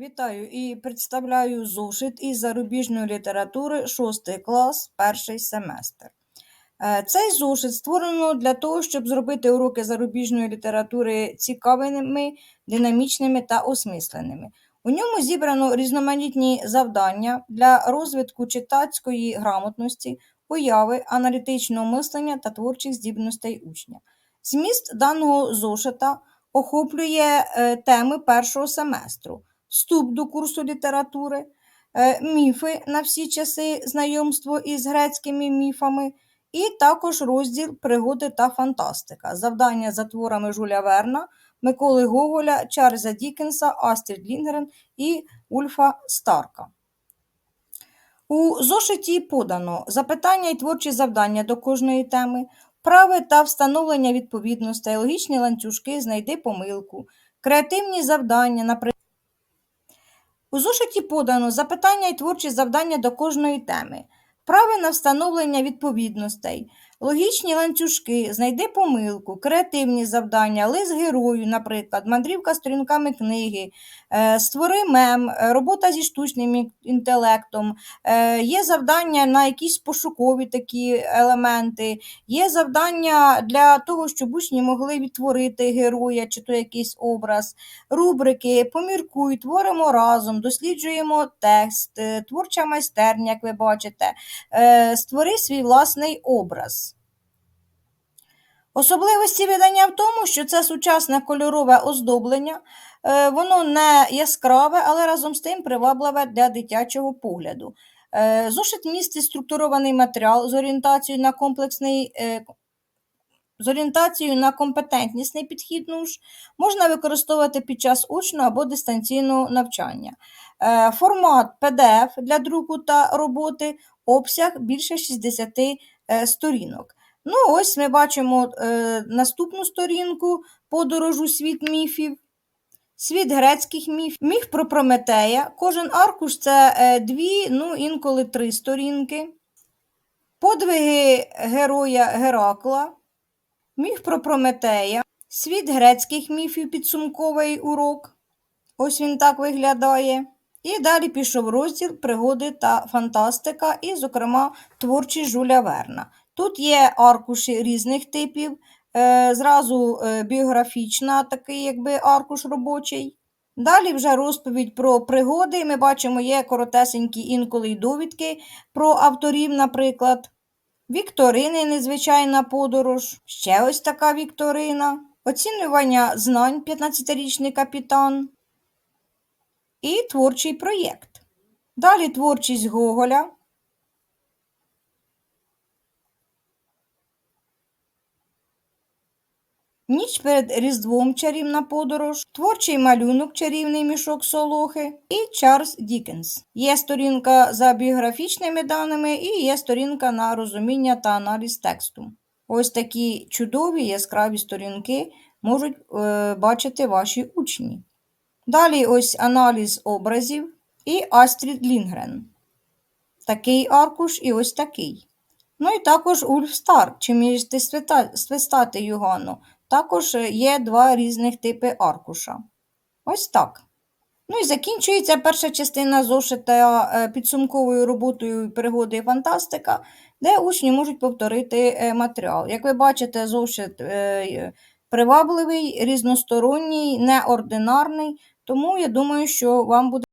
Вітаю і представляю зошит із зарубіжної літератури 6 клас, перший семестр. Е, Цей зошит створено для того, щоб зробити уроки зарубіжної літератури цікавими, динамічними та осмисленими. У ньому зібрано різноманітні завдання для розвитку читацької грамотності, уяви, аналітичного мислення та творчих здібностей учня. Зміст даного зошита охоплює е, теми першого семестру, вступ до курсу літератури, е, міфи на всі часи, знайомство із грецькими міфами, і також розділ пригоди та фантастика, завдання за творами Жуля Верна, Миколи Гоголя, Чарльза Дікенса, Астрід Лінгрен і Ульфа Старка. У зошиті подано запитання і творчі завдання до кожної теми, вправи та встановлення відповідностей, логічні ланцюжки, знайди помилку, креативні завдання, наприклад. У зошиті подано запитання і творчі завдання до кожної теми, вправи на встановлення відповідностей, логічні ланцюжки, знайди помилку, креативні завдання, лист герою, наприклад, мандрівка сторінками книги, е, створи мем, е, робота зі штучним інтелектом, е, є завдання на якісь пошукові такі елементи, є завдання для того, щоб учні могли відтворити героя чи то якийсь образ, рубрики, поміркуй, творимо разом, досліджуємо текст, творча майстерня, як ви бачите, створи свій власний образ. Особливості видання в тому, що це сучасне кольорове оздоблення, е, воно не яскраве, але разом з тим привабливе для дитячого погляду. Е, Зошит містить структурований матеріал з орієнтацією на комплексний. е, З орієнтацією на компетентнісний підхід ну ж, можна використовувати під час очного або дистанційного навчання. Формат PDF для друку та роботи, обсяг більше 60 е, сторінок. Ну, ось ми бачимо е, наступну сторінку подорож у світ міфів. Світ грецьких міфів, міф про Прометея. Кожен аркуш це е, дві, ну інколи три сторінки. Подвиги героя Геракла, міф про Прометея, світ грецьких міфів, підсумковий урок. Ось він так виглядає. І далі пішов розділ пригоди та фантастика, і, зокрема, творчість Жуля Верна. Тут є аркуші різних типів, е, зразу е, біографічна, такий якби аркуш робочий. Далі вже розповідь про пригоди. Ми бачимо, є коротесенькі інколи й довідки про авторів, наприклад. Вікторини незвичайна подорож, ще ось така вікторина, оцінювання знань 15-річний капітан і творчий проєкт. Далі творчість Гоголя. Ніч перед Різдвом чарівна подорож, творчий малюнок чарівний мішок Солохи і Чарльз Дікенс. Є сторінка за біографічними даними і є сторінка на розуміння та аналіз тексту. Ось такі чудові яскраві сторінки можуть е, бачити ваші учні. Далі ось аналіз образів і Астрід Лінгрен. Такий аркуш і ось такий. Ну і також Ульф Старк, чи міжти свистати Югану. Також е, є два різних типи аркуша. Ось так. Ну і закінчується перша частина зошита е, підсумковою роботою пригоди і фантастика, де учні можуть повторити е, матеріал. Як ви бачите, зошит привабливий, різносторонній, неординарний, тому я думаю, що вам буде.